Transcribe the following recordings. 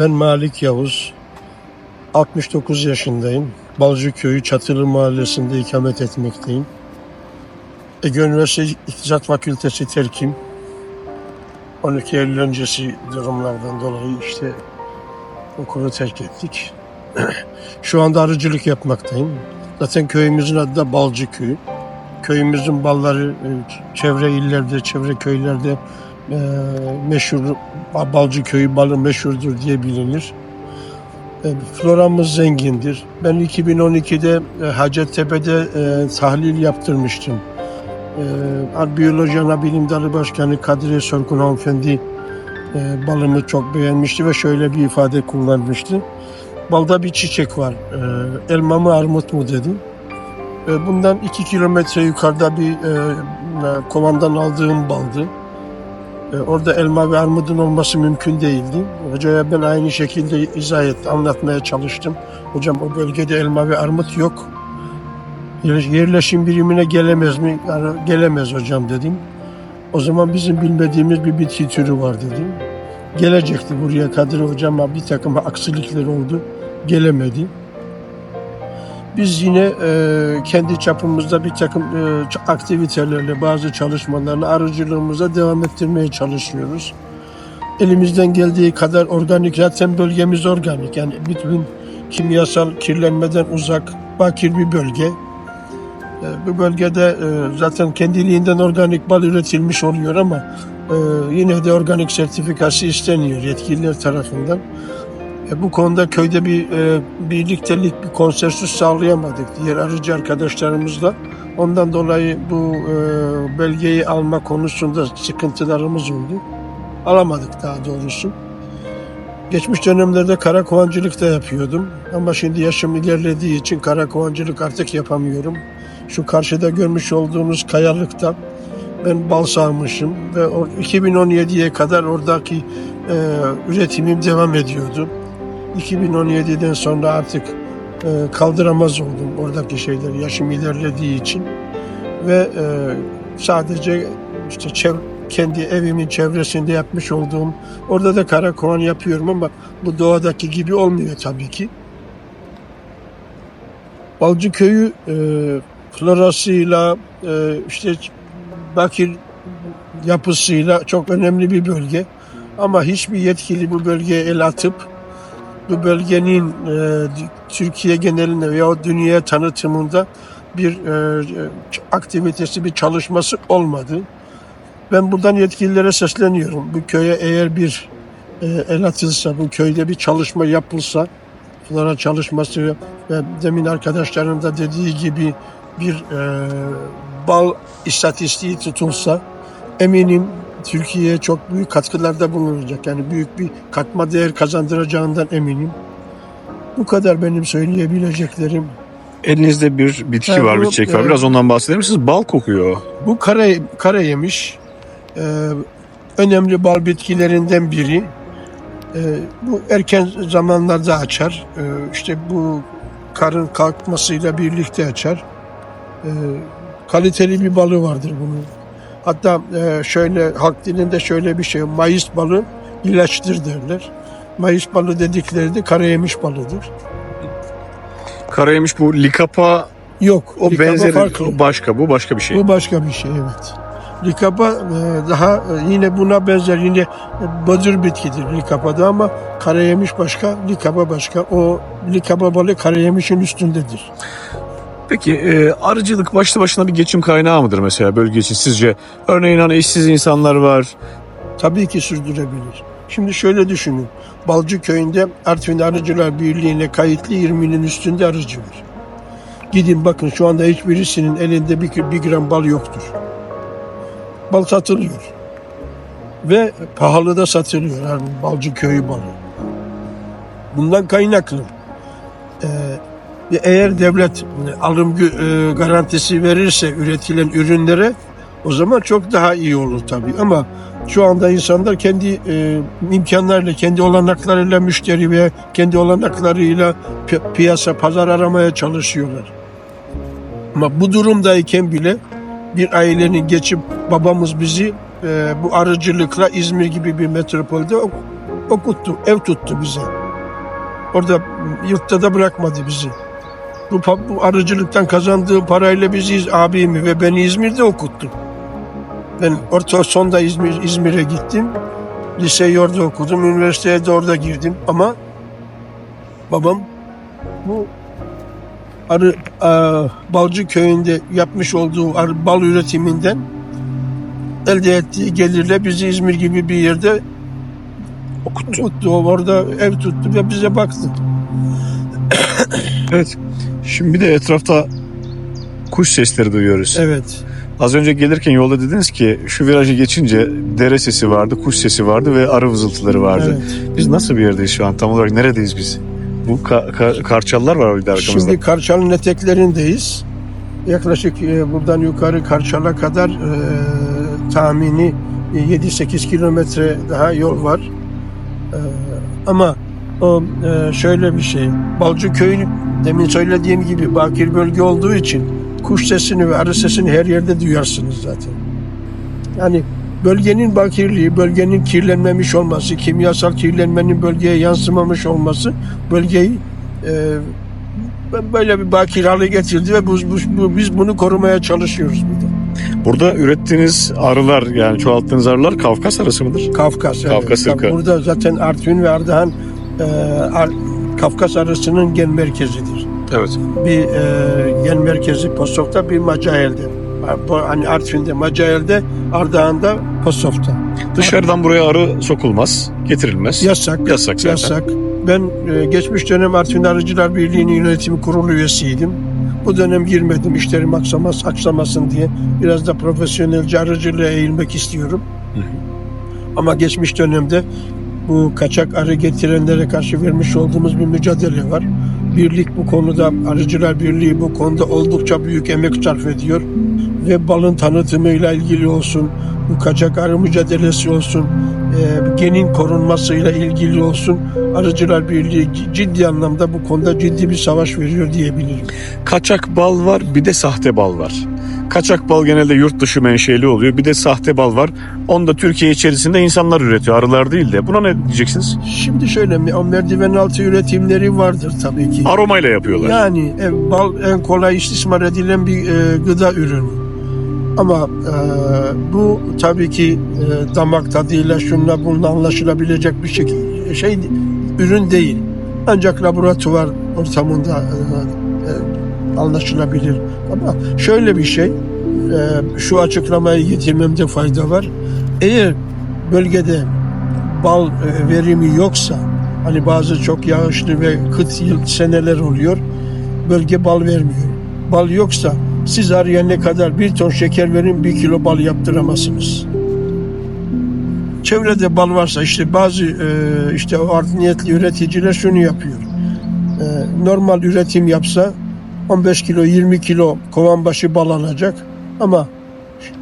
Ben Malik Yavuz. 69 yaşındayım. Balcı Köyü Çatılı Mahallesi'nde ikamet etmekteyim. Ege Üniversitesi İktisat Fakültesi terkim. 12 Eylül öncesi durumlardan dolayı işte okulu terk ettik. Şu anda arıcılık yapmaktayım. Zaten köyümüzün adı da Balcı Köyü. Köyümüzün balları e, çevre illerde, çevre köylerde e, meşhur Balcı Köyü balı meşhurdur diye bilinir. E, Floramız zengindir. Ben 2012'de e, Hacettepe'de e, tahlil yaptırmıştım. E, Biyoloji Ana Bilim Dalı Başkanı Kadriye Sorgun hanımefendi e, balımı çok beğenmişti ve şöyle bir ifade kullanmıştı. Balda bir çiçek var. E, elma mı armut mu dedim. E, bundan iki kilometre yukarıda bir e, kovandan aldığım baldı. E, Orada elma ve armudun olması mümkün değildi. Hocaya ben aynı şekilde izah et, anlatmaya çalıştım. Hocam o bölgede elma ve armut yok. Yer- Yerleşim birimine gelemez mi? Yani gelemez hocam dedim. O zaman bizim bilmediğimiz bir bitki türü var dedim. Gelecekti buraya Kadir hocam ama bir takım aksilikler oldu. Gelemedi. Biz yine e, kendi çapımızda bir takım e, aktivitelerle bazı çalışmalarını arıcılığımıza devam ettirmeye çalışıyoruz. Elimizden geldiği kadar organik, zaten bölgemiz organik. Yani bütün kimyasal kirlenmeden uzak, bakir bir bölge. E, bu bölgede e, zaten kendiliğinden organik bal üretilmiş oluyor ama e, yine de organik sertifikası isteniyor yetkililer tarafından. E, bu konuda köyde bir e, birliktelik, bir konsensüs sağlayamadık diğer arıcı arkadaşlarımızla. Ondan dolayı bu e, belgeyi alma konusunda sıkıntılarımız oldu. Alamadık daha doğrusu. Geçmiş dönemlerde kara kovancılık da yapıyordum. Ama şimdi yaşım ilerlediği için kara kovancılık artık yapamıyorum. Şu karşıda görmüş olduğunuz kayalıkta ben bal sağmışım ve o 2017'ye kadar oradaki e, üretimim devam ediyordu. 2017'den sonra artık e, kaldıramaz oldum oradaki şeyleri yaşım ilerlediği için ve e, sadece işte çev- kendi evimin çevresinde yapmış olduğum orada da kara kovan yapıyorum ama bu doğadaki gibi olmuyor tabii ki. Balcı köyü e, florasıyla e, işte bakir yapısıyla çok önemli bir bölge. Ama hiçbir yetkili bu bölgeye el atıp bu bölgenin e, Türkiye genelinde veya dünyaya tanıtımında bir e, aktivitesi, bir çalışması olmadı. Ben buradan yetkililere sesleniyorum. Bu köye eğer bir e, el atılsa, bu köyde bir çalışma yapılsa, flora çalışması ve demin arkadaşlarım da dediği gibi bir bal istatistiği tutulsa eminim Türkiye'ye çok büyük katkılarda bulunacak. Yani büyük bir katma değer kazandıracağından eminim. Bu kadar benim söyleyebileceklerim. Elinizde bir bitki Ha, var, bu, bir çiçek var. Biraz ondan bahseder misiniz? Bal kokuyor. Bu kara, kara yemiş e, önemli bal bitkilerinden biri. E, bu erken zamanlarda açar. E, işte bu karın kalkmasıyla birlikte açar. E, kaliteli bir balı vardır bunun. Hatta e, şöyle halk dilinde şöyle bir şey Mayıs balı ilaçtır derler. Mayıs balı dedikleri de kara yemiş balıdır. Karayemiş bu likapa Yok, o likaba benzeri farklı. o başka bu başka bir şey. Bu başka bir şey evet. Likapa e, daha e, yine buna benzer yine bödür bitkidir likapa'da ama karayemiş başka, likapa başka. O likapa balı karayemişin üstündedir. Peki e, arıcılık başlı başına bir geçim kaynağı mıdır mesela bölge için sizce? Örneğin hani işsiz insanlar var. Tabii ki sürdürebilir. Şimdi şöyle düşünün. Balcı köyünde Artvin Arıcılar Birliği'ne kayıtlı 20'nin üstünde arıcı var. Gidin bakın şu anda hiçbirisinin elinde bir, bir gram bal yoktur. Bal satılıyor. Ve pahalı da satılıyor. Yani Balcı köyü balı. Bundan kaynaklı. Ee, eğer devlet alım gü- e, garantisi verirse üretilen ürünlere o zaman çok daha iyi olur tabii. Ama şu anda insanlar kendi e, imkanlarıyla, kendi olanaklarıyla müşteri ve kendi olanaklarıyla pi- piyasa, pazar aramaya çalışıyorlar. Ama bu durumdayken bile bir ailenin geçip babamız bizi e, bu arıcılıkla İzmir gibi bir metropolde ok- okuttu, ev tuttu bize. Orada yurtta da bırakmadı bizi. Bu, bu arıcılıktan kazandığı parayla bizi İz- abimi ve beni İzmir'de okuttu. Ben orta sonda İzmir, İzmir'e gittim. Liseyi orada okudum, üniversiteye de orada girdim ama babam bu arı a, Balcı köyünde yapmış olduğu arı, bal üretiminden elde ettiği gelirle bizi İzmir gibi bir yerde okuttu. Orada ev tuttu ve bize baktı. Evet. Şimdi bir de etrafta kuş sesleri duyuyoruz. Evet. Az önce gelirken yolda dediniz ki şu virajı geçince dere sesi vardı, kuş sesi vardı ve arı vızıltıları vardı. evet. Biz nasıl bir yerdeyiz şu an? Tam olarak neredeyiz biz? Bu ka- ka- karçallar var orada arkamızda. Şimdi Karçal'ın eteklerindeyiz. Yaklaşık e, buradan yukarı Karçal'a kadar e, tahmini 7-8 kilometre daha yol var. E, ama o e, şöyle bir şey. Balcı köyü demin söylediğim gibi bakir bölge olduğu için kuş sesini ve arı sesini her yerde duyarsınız zaten. Yani bölgenin bakirliği, bölgenin kirlenmemiş olması, kimyasal kirlenmenin bölgeye yansımamış olması bölgeyi e, böyle bir bakir hale getirdi ve bu, bu- bu- biz bunu korumaya çalışıyoruz burada. Burada ürettiğiniz arılar yani çoğalttığınız arılar Kafkas arısı mıdır? Kafkas. Kafkas Tabii ırkı. Burada zaten Artvin ve Ardahan Ar- Kafkas arasının gen merkezidir. Evet. Bir e, gen merkezi Posof'ta bir Macael'de. Bu, hani Artvin'de, Macael'de, Ardahan'da, Posof'ta. Dışarıdan buraya arı sokulmaz, getirilmez. Yasak. Yasak zaten. Yasak. Ben e, geçmiş dönem Artvin Arıcılar Birliği'nin yönetimi kurulu üyesiydim. Bu dönem girmedim işlerim aksamaz, aksamasın diye. Biraz da profesyonelce arıcılığa eğilmek istiyorum. Hı hı. Ama geçmiş dönemde bu kaçak arı getirenlere karşı vermiş olduğumuz bir mücadele var. Birlik bu konuda, Arıcılar Birliği bu konuda oldukça büyük emek sarf ediyor. Ve balın tanıtımıyla ilgili olsun, bu kaçak arı mücadelesi olsun, e, genin korunmasıyla ilgili olsun. Arıcılar Birliği ciddi anlamda bu konuda ciddi bir savaş veriyor diyebilirim. Kaçak bal var, bir de sahte bal var. Kaçak bal genelde yurt dışı menşeli oluyor. Bir de sahte bal var. Onu da Türkiye içerisinde insanlar üretiyor. Arılar değil de. Buna ne diyeceksiniz? Şimdi şöyle o merdiven altı üretimleri vardır tabii ki. Aromayla yapıyorlar. Yani e, bal en kolay istismar edilen bir e, gıda ürünü. Ama e, bu tabii ki e, damak tadıyla şunla bununla anlaşılabilecek bir şey, şey ürün değil. Ancak laboratuvar ortamında e, e, anlaşılabilir. Ama şöyle bir şey, e, şu açıklamayı getirmemde fayda var. Eğer bölgede bal e, verimi yoksa, hani bazı çok yağışlı ve kıt yıl seneler oluyor, bölge bal vermiyor. Bal yoksa siz arıya ne kadar bir ton şeker verin bir kilo bal yaptıramazsınız. Çevrede bal varsa işte bazı e, işte art niyetli üreticiler şunu yapıyor. Normal üretim yapsa 15 kilo 20 kilo kovan başı bal alacak ama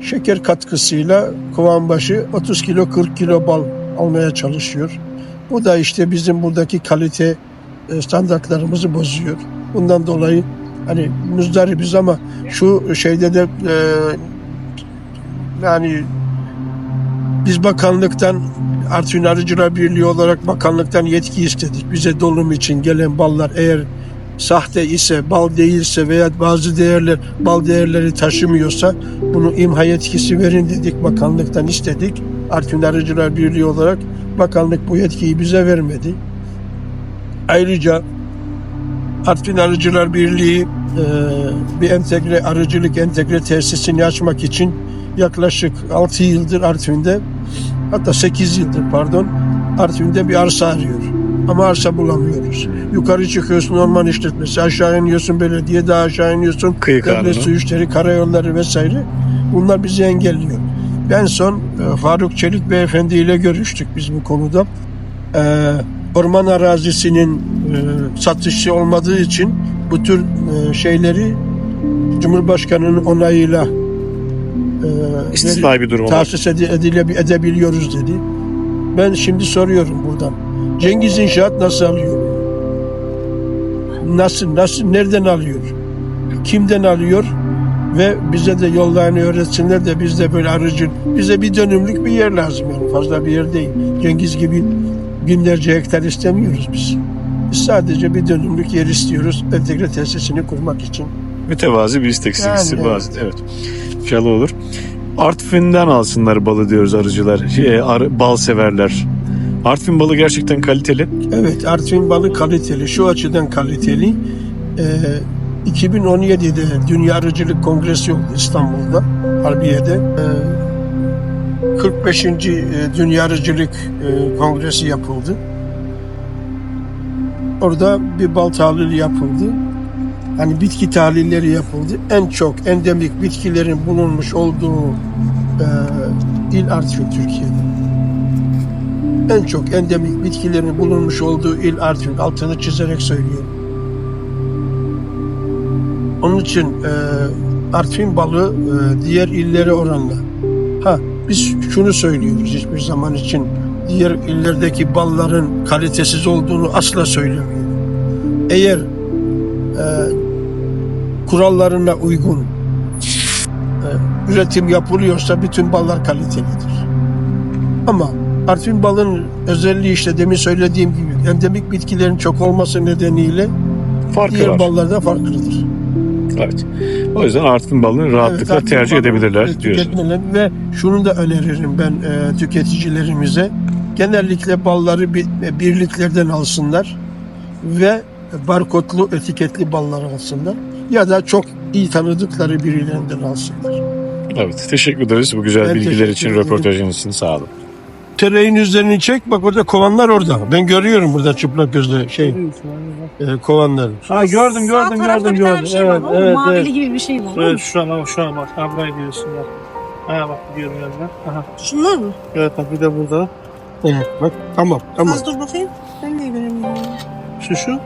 şeker katkısıyla kovan başı 30 kilo 40 kilo bal almaya çalışıyor. Bu da işte bizim buradaki kalite e, standartlarımızı bozuyor. Bundan dolayı hani muzdaribiz ama şu şeyde de e, yani biz bakanlıktan Artvin Arıcılar Birliği olarak bakanlıktan yetki istedik. Bize dolum için gelen ballar eğer sahte ise, bal değilse veya bazı değerler bal değerleri taşımıyorsa bunu imha yetkisi verin dedik bakanlıktan istedik. Artvin Arıcılar Birliği olarak bakanlık bu yetkiyi bize vermedi. Ayrıca Artvin Arıcılar Birliği e, bir entegre arıcılık entegre tesisini açmak için yaklaşık 6 yıldır Artvin'de hatta 8 yıldır pardon Artvin'de bir arsa arıyor. Ama arsa bulamıyoruz. Yukarı çıkıyorsun orman işletmesi, aşağı iniyorsun belediye, daha aşağı iniyorsun Kıyı devlet su işleri, karayolları vesaire. Bunlar bizi engelliyor. En son e, Faruk Çelik Beyefendi ile görüştük biz bu konuda. E, orman arazisinin e, satışı olmadığı için bu tür e, şeyleri Cumhurbaşkanı'nın onayıyla e, İstisnai bir durum tahsis ede- edile- edebiliyoruz dedi. Ben şimdi soruyorum buradan. Cengiz İnşaat nasıl alıyor? Nasıl, nasıl, nereden alıyor? Kimden alıyor? Ve bize de yollarını öğretsinler de biz de böyle arıcı, bize bir dönümlük bir yer lazım yani fazla bir yer değil. Cengiz gibi binlerce hektar istemiyoruz biz. Biz sadece bir dönümlük yer istiyoruz entegre tesisini kurmak için. Mütevazi bir istek sevgisi Yani, bazı. Evet. İnşallah olur. Artvin'den alsınlar balı diyoruz arıcılar. Şey, arı- bal severler. Artvin balı gerçekten kaliteli. Evet Artvin balı kaliteli. Şu açıdan kaliteli. Ee, 2017'de Dünya Arıcılık Kongresi oldu İstanbul'da, Harbiye'de. Ee, 45. e, Dünya Arıcılık e, Kongresi yapıldı. Orada bir bal tahlili yapıldı. Hani bitki tahlilleri yapıldı. En çok endemik bitkilerin bulunmuş olduğu e, il Artvin Türkiye'de. En çok endemik bitkilerin bulunmuş olduğu il Artvin. Altını çizerek söylüyorum. Onun için e, Artvin balı e, diğer illere oranla. Ha biz şunu söylüyoruz hiçbir zaman için diğer illerdeki balların kalitesiz olduğunu asla söylemiyorum. Eğer e, kurallarına uygun e, üretim yapılıyorsa bütün ballar kalitelidir. Ama Artvin balın özelliği işte demin söylediğim gibi endemik bitkilerin çok olması nedeniyle Farkı diğer var. ballarda farklıdır. Evet. O yüzden Artvin balını rahatlıkla Evet, tercih edebilirler diyoruz. tüketmeleri ve şunu da öneririm ben e, tüketicilerimize. Genellikle balları bir, birliklerden alsınlar ve barkodlu etiketli ballar alsınlar. Ya da çok iyi tanıdıkları birilerinden alsınlar. Evet. Teşekkür ederiz bu güzel Ben bilgiler için, röportajınız için sağ olun. Tereyin üzerini çek bak orada kovanlar orada. Ben görüyorum burada çıplak gözle şey e, kovanları. Ha gördüm gördüm Sağ tarafta gördüm bir tane gördüm. bir şey evet var. evet Mavili evet. gibi bir şey var. Evet şu an şu an bak ha buraya diyorsun bak. Ha bak gidiyorum yanına. Aha. Şunlar mı? Evet bak bir de burada. Evet, bak tamam tamam. Az dur bakayım. Ben de göremiyorum. Şu şu.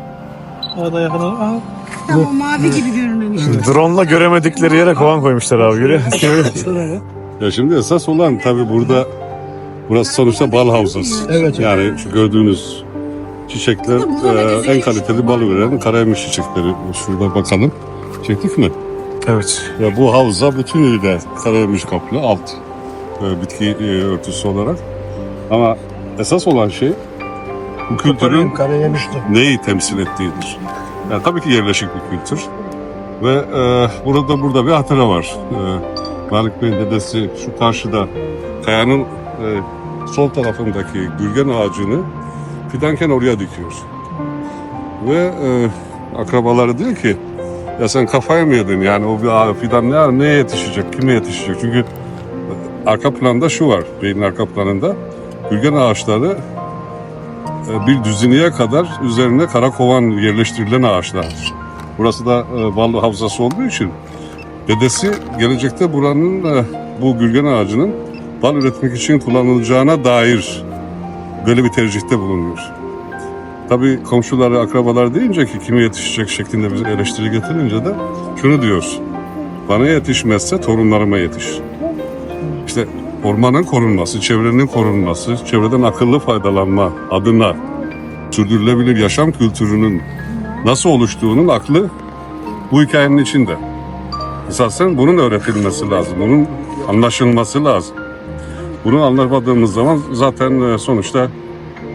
Arada yakın. Aha. Tamam mavi gibi görünmemiş. Drone'la göremedikleri yere kovan koymuşlar abi görüyor musun? Şöyle. Ya şimdi esas olan tabii burada burası sonuçta bal havzası. Evet. Yani şu gördüğünüz çiçekler e, en kaliteli bal veren karayemiş çiçekleri. Şurada bakalım. Çektik mi? evet. Ya bu havza bütünüyle karayemiş kaplı alt e, bitki e, örtüsü olarak. Ama esas olan şey bu kültürün Karayemişti. neyi temsil ettiğidir. Yani tabii ki yerleşik bir kültür. Ve e, burada burada bir hatıra var. E, Malik Bey'in dedesi şu karşıda kayanın e, sol tarafındaki gürgen ağacını fidanken oraya dikiyor. Ve e, akrabaları diyor ki ya sen kafaya mı yedin yani o bir fidan ne, neye yetişecek, kime yetişecek? Çünkü e, arka planda şu var, beyin arka planında gürgen ağaçları e, bir düzineye kadar üzerine kara kovan yerleştirilen ağaçlardır. Burası da e, bal havzası olduğu için dedesi gelecekte buranın e, bu gürgen ağacının bal üretmek için kullanılacağına dair böyle bir tercihte bulunuyor. Tabii komşuları, akrabalar deyince ki kime yetişecek şeklinde bir eleştiri getirince de şunu diyoruz. Bana yetişmezse torunlarıma yetiş. İşte ormanın korunması, çevrenin korunması, çevreden akıllı faydalanma adına sürdürülebilir yaşam kültürünün nasıl oluştuğunun aklı bu hikayenin içinde. Esasen bunun öğretilmesi lazım, bunun anlaşılması lazım. Bunu anlamadığımız zaman zaten e, sonuçta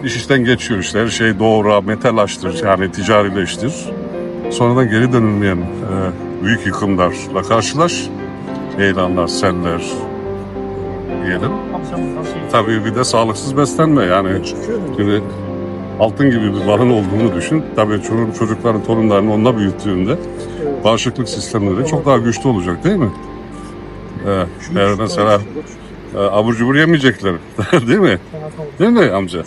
iş işten geçiyor işte. Her şey doğru, metalaştır, yani ticarileştir. Sonradan geri dönülmeyen e, büyük yıkımlarla karşılaş. Heyelanlar, seller diyelim. Tabii bir de sağlıksız beslenme yani. Şimdi altın gibi bir balın olduğunu düşün. Tabii çocuk, çocukların, torunlarını onunla büyüttüğünde bağışıklık sistemleri çok daha güçlü olacak değil mi? Ee, eğer mesela e, abur cubur yemeyecekler değil mi? Değil mi amca?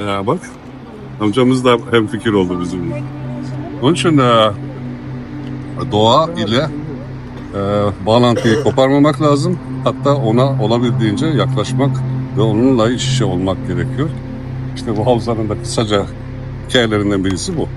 Ya bak amcamız da hem fikir oldu bizimle. Onun için e, doğa ile e, bağlantıyı koparmamak lazım. Hatta ona olabildiğince yaklaşmak ve onunla iç içe olmak gerekiyor. İşte bu havzanın da kısaca hikayelerinden birisi bu.